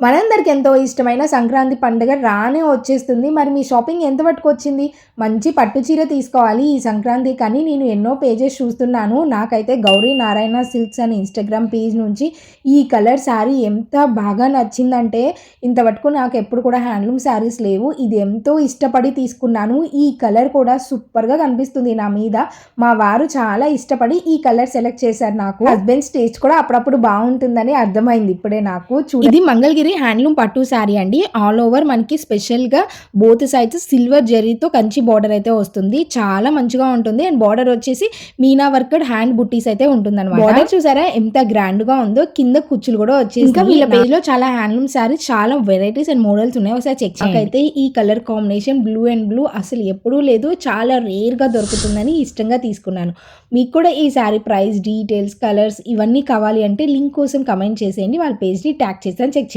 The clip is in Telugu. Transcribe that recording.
మనందరికి ఎంతో ఇష్టమైన సంక్రాంతి పండుగ రానే వచ్చేస్తుంది. మరి మీ షాపింగ్ ఎంత పట్టుకొచ్చింది మంచి పట్టు చీర తీసుకోవాలి ఈ సంక్రాంతి కానీ నేను ఎన్నో పేజెస్ చూస్తున్నాను. నాకైతే గౌరీ నారాయణ సిల్క్స్ అని ఇన్స్టాగ్రామ్ పేజ్ నుంచి ఈ కలర్ శారీ ఎంత బాగా నచ్చిందంటే ఇంతవరకు నాకు ఎప్పుడు కూడా హ్యాండ్లూమ్ శారీస్ లేవు. ఇది ఎంతో ఇష్టపడి తీసుకున్నాను. ఈ కలర్ కూడా సూపర్గా కనిపిస్తుంది నా మీద. మా వారు చాలా ఇష్టపడి ఈ కలర్ సెలెక్ట్ చేశారు నాకు. హస్బెండ్ స్టేజ్ కూడా అప్పుడప్పుడు బాగుంటుందని అర్థమైంది ఇప్పుడే నాకు. చూ ఇది హ్యాండ్లూమ్ పట్టు శారీ అండి. ఆల్ ఓవర్ మనకి స్పెషల్గా బోత్ సైడ్స్ సిల్వర్ జరీతో కంచి బార్డర్ అయితే వస్తుంది. చాలా మంచిగా ఉంటుంది. అండ్ బార్డర్ వచ్చేసి మీనా వర్కడ్ హ్యాండ్ బుట్టీస్ అయితే ఉంటుంది అనమాట బార్డర్ చూసారా? ఎంత గ్రాండ్గా ఉందో కింద కుచ్చులు కూడా వచ్చేసి ఇంకా వీళ్ళ పేజ్లో చాలా హ్యాండ్లూమ్ శారీస్ చాలా వెరైటీస్ అండ్ మోడల్స్ ఉన్నాయి. ఒకసారి చెక్ అయితే ఈ colour combination blue and blue అసలు ఎప్పుడూ లేదు. చాలా రేర్గా దొరుకుతుందని ఇష్టంగా తీసుకున్నాను. మీకు కూడా ఈ శారీ ప్రైస్ డీటెయిల్స్ కలర్స్ ఇవన్నీ కావాలి అంటే లింక్ కోసం కమెంట్ చేసేయండి. వాళ్ళ పేజ్ని ట్యాగ్ చేస్తాను చెక్ చేయండి.